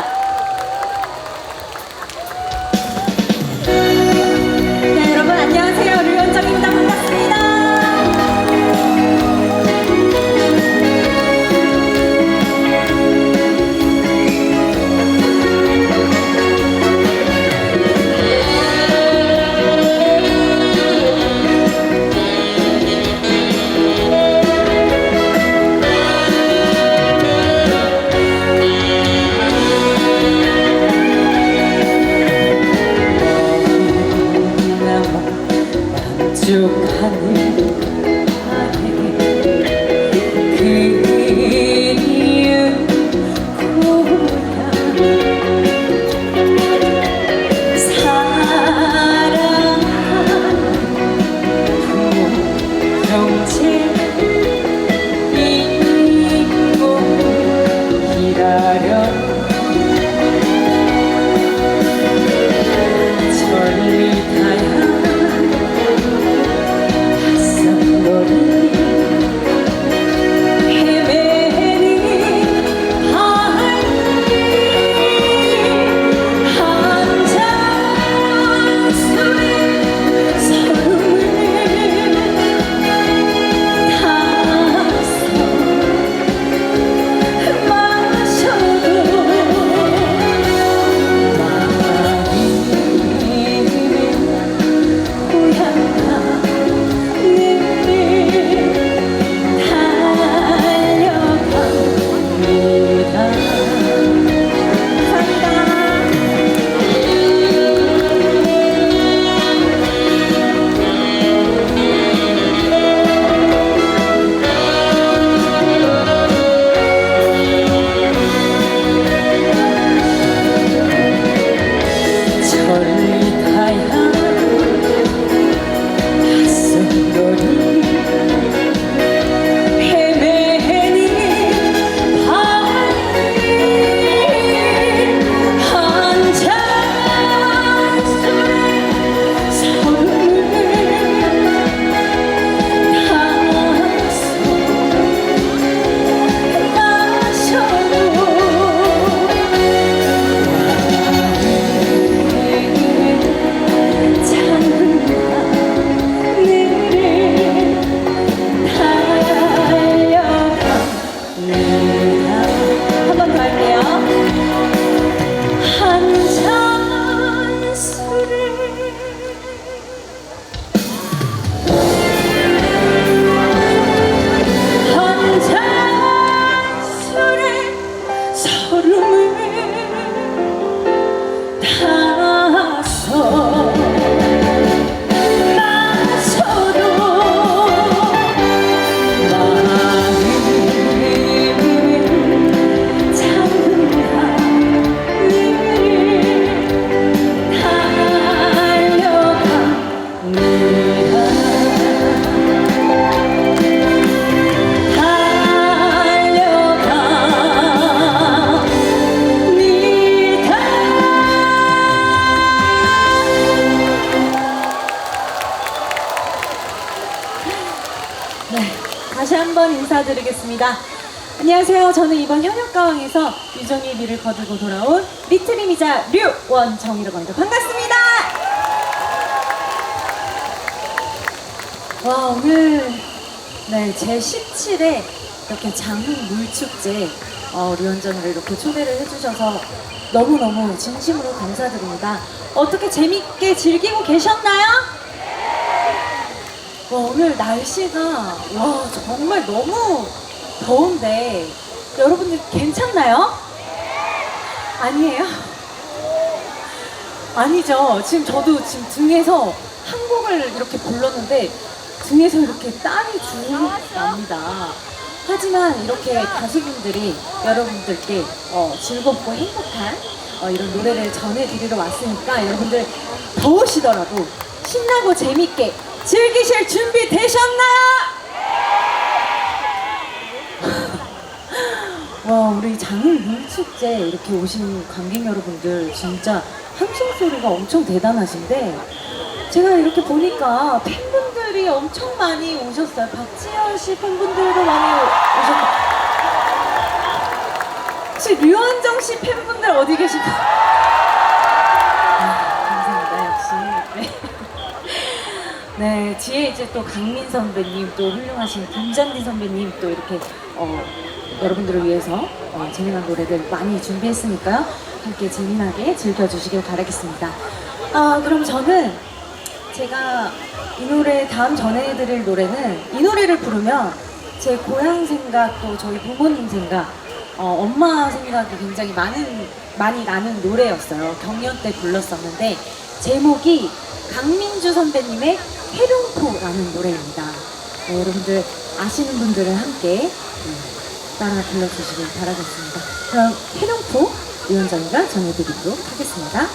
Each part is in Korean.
부 인사드리겠습니다. 안녕하세요. 저는 이번 현역가왕에서 유정의 미를 거두고 돌아온 리트림이자 류원정이라고 합니다. 반갑습니다. 와 오늘 네, 제 17회 이렇게 장흥 물축제 어, 류원정이를 이렇게 초대를 해주셔서 너무너무 진심으로 감사드립니다. 어떻게 재밌게 즐기고 계셨나요? 와, 오늘 날씨가 와 정말 너무 더운데 여러분들 괜찮나요? 아니에요? 아니죠. 지금 저도 지금 등에서 한 곡을 이렇게 불렀는데 등에서 이렇게 땀이 줄줄 납니다. 하지만 이렇게 가수분들이 여러분들께 어, 즐겁고 행복한 어, 이런 노래를 전해드리러 왔으니까 여러분들 더우시더라도 신나고 재밌게 즐기실 준비 되셨나요? 와 우리 장흥 물축제 이렇게 오신 관객 여러분들 진짜 함성 소리가 엄청 대단하신데 제가 이렇게 보니까 팬분들이 엄청 많이 오셨어요. 박지현 씨 팬분들도 많이 오셨고 혹시 류현정 씨 팬분들 어디 계실까요? 아, 감사합니다, 역시. 네. 네, 뒤에 이제 또 강민 선배님, 또 훌륭하신 김장민 선배님 또 이렇게 어, 여러분들을 위해서 어, 재미난 노래들 많이 준비했으니까요. 함께 재미나게 즐겨주시길 바라겠습니다. 아, 그럼 저는 제가 이 노래 다음 전해드릴 노래는 이 노래를 부르면 제 고향 생각 또 저희 부모님 생각 어, 엄마 생각이 굉장히 많은 많이 나는 노래였어요 경연 때 불렀었는데 제목이 강민주 선배님의 해룡포라는 노래입니다 네, 여러분들 아시는 분들은 함께 음, 따라 불러주시길 바라겠습니다. 그럼 해룡포 위원장님과 전해드리도록 하겠습니다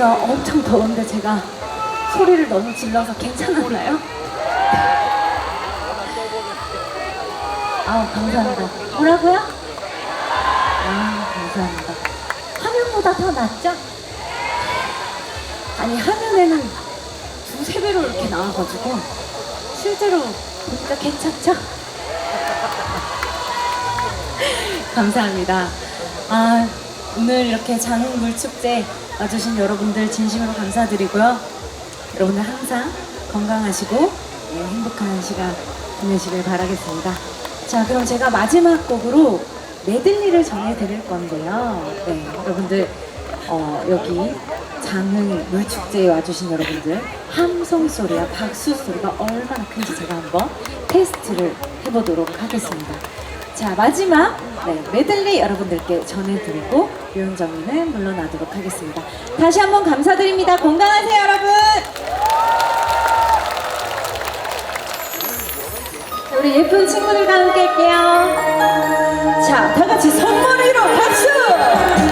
날씨가 엄청 더운데 제가 소리를 너무 질러서 괜찮았나요? 아우 감사합니다. 뭐라고요? 축하합니다. 화면보다 더 낫죠? 아니 화면에는 두세 배로 이렇게 나와가지고 실제로 보니까 괜찮죠? 감사합니다. 아, 오늘 이렇게 장흥물축제 와주신 여러분들 진심으로 감사드리고요. 여러분들 항상 건강하시고 네, 행복한 시간 보내시길 바라겠습니다. 자, 그럼 제가 마지막 곡으로 메들리를 전해드릴 건데요. 네, 여러분들 어, 여기 장흥 물축제에 와주신 여러분들 함성 소리와 박수 소리가 얼마나 큰지 제가 한번 테스트를 해보도록 하겠습니다. 자 마지막 네, 메들리 여러분들께 전해드리고 유은정이는 물러나도록 하겠습니다. 다시 한번 감사드립니다. 건강하세요 여러분. 우리 예쁜 친구들과 함께 할게요. 자, 다 같이 선머리로 박수!